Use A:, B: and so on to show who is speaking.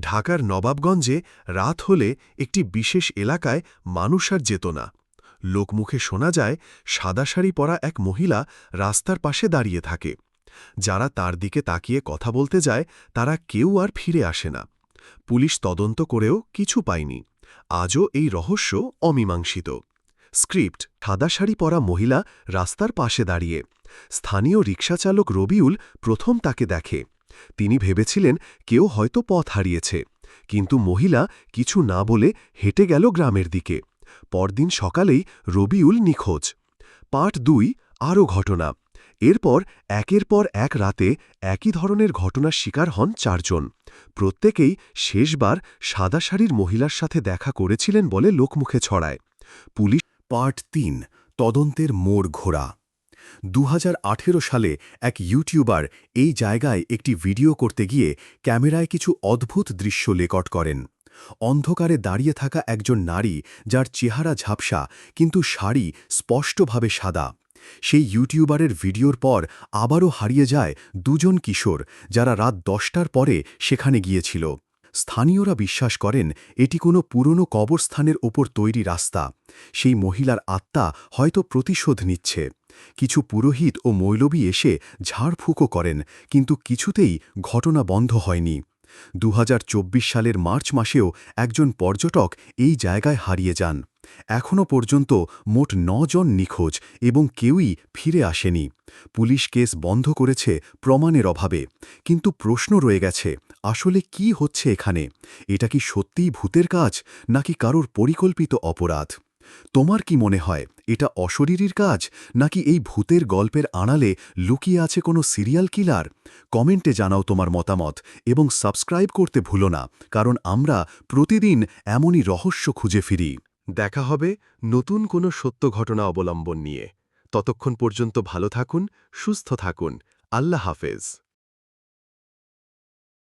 A: ঢাকার নবাবগঞ্জে রাত হলে একটি বিশেষ এলাকায় মানুষ আর যেত না। লোকমুখে শোনা যায়, সাদা শাড়ি পরা এক মহিলা রাস্তার পাশে দাঁড়িয়ে থাকে। যারা তার দিকে তাকিয়ে কথা বলতে যায়, তারা কেউ আর ফিরে আসে না। পুলিশ তদন্ত করেও কিছু পায়নি। আজও এই রহস্য অমীমাংসিত। স্ক্রিপ্ট, সাদা শাড়ি পরা মহিলা রাস্তার পাশে দাঁড়িয়ে। স্থানীয় রিকশাচালক রবিউল প্রথম তাকে দেখে। তিনি ভেবেছিলেন কেউ হয়তো পথ হারিয়েছে, কিন্তু মহিলা কিছু না বলে হেঁটে গেল গ্রামের দিকে। পরদিন সকালেই রবিউল নিখোঁজ। পার্ট দুই, আরও ঘটনা। এরপর, একের পর এক রাতে একই ধরনের ঘটনার শিকার হন চারজন। প্রত্যেকেই শেষবার সাদা শাড়ির মহিলার সাথে দেখা করেছিলেন বলে লোকমুখে ছড়ায়। পুলিশ পার্ট তিন, তদন্তের মোড় ঘোরা। দু হাজার আঠেরো সালে এক ইউটিউবার এই জায়গায় একটি ভিডিও করতে গিয়ে ক্যামেরায় কিছু অদ্ভুত দৃশ্য রেকর্ড করেন। অন্ধকারে দাঁড়িয়ে থাকা একজন নারী, যার চেহারা ঝাপসা, কিন্তু শাড়ি স্পষ্টভাবে সাদা। সেই ইউটিউবারের ভিডিওর পর আবারও হারিয়ে যায় দুজন কিশোর, যারা রাত দশটার পরে সেখানে গিয়েছিল। স্থানীয়রা বিশ্বাস করেন এটি কোনো পুরনো কবরস্থানের ওপর তৈরি রাস্তা। সেই মহিলার আত্মা হয়তো প্রতিশোধ নিচ্ছে। কিছু পুরোহিত ও মৌলবী এসে ঝাড়ফুঁকো করেন, কিন্তু কিছুতেই ঘটনা বন্ধ হয়নি। দু হাজার চব্বিশ সালের মার্চ মাসেও একজন পর্যটক এই জায়গায় হারিয়ে যান। এখনও পর্যন্ত মোট জন নিখোঁজ এবং কেউই ফিরে আসেনি। পুলিশ কেস বন্ধ করেছে প্রমাণের অভাবে। কিন্তু প্রশ্ন রয়ে গেছে, আসলে কি হচ্ছে এখানে? এটা কি সত্যিই ভূতের কাজ, নাকি কারোর পরিকল্পিত অপরাধ? তোমার কি মনে হয়, এটা অশরীরীর কাজ, নাকি এই ভূতের গল্পের আড়ালে লুকিয়ে আছে কোনো সিরিয়াল কিলার? কমেন্টে জানাও তোমার মতামত এবং সাবস্ক্রাইব করতে ভুলো না, কারণ আমরা প্রতিদিন এমনই রহস্য খুঁজে ফিরি। দেখা হবে নতুন কোনো সত্য ঘটনা অবলম্বন নিয়ে। ততক্ষণ পর্যন্ত ভালো থাকুন, সুস্থ থাকুন। আল্লাহ হাফেজ।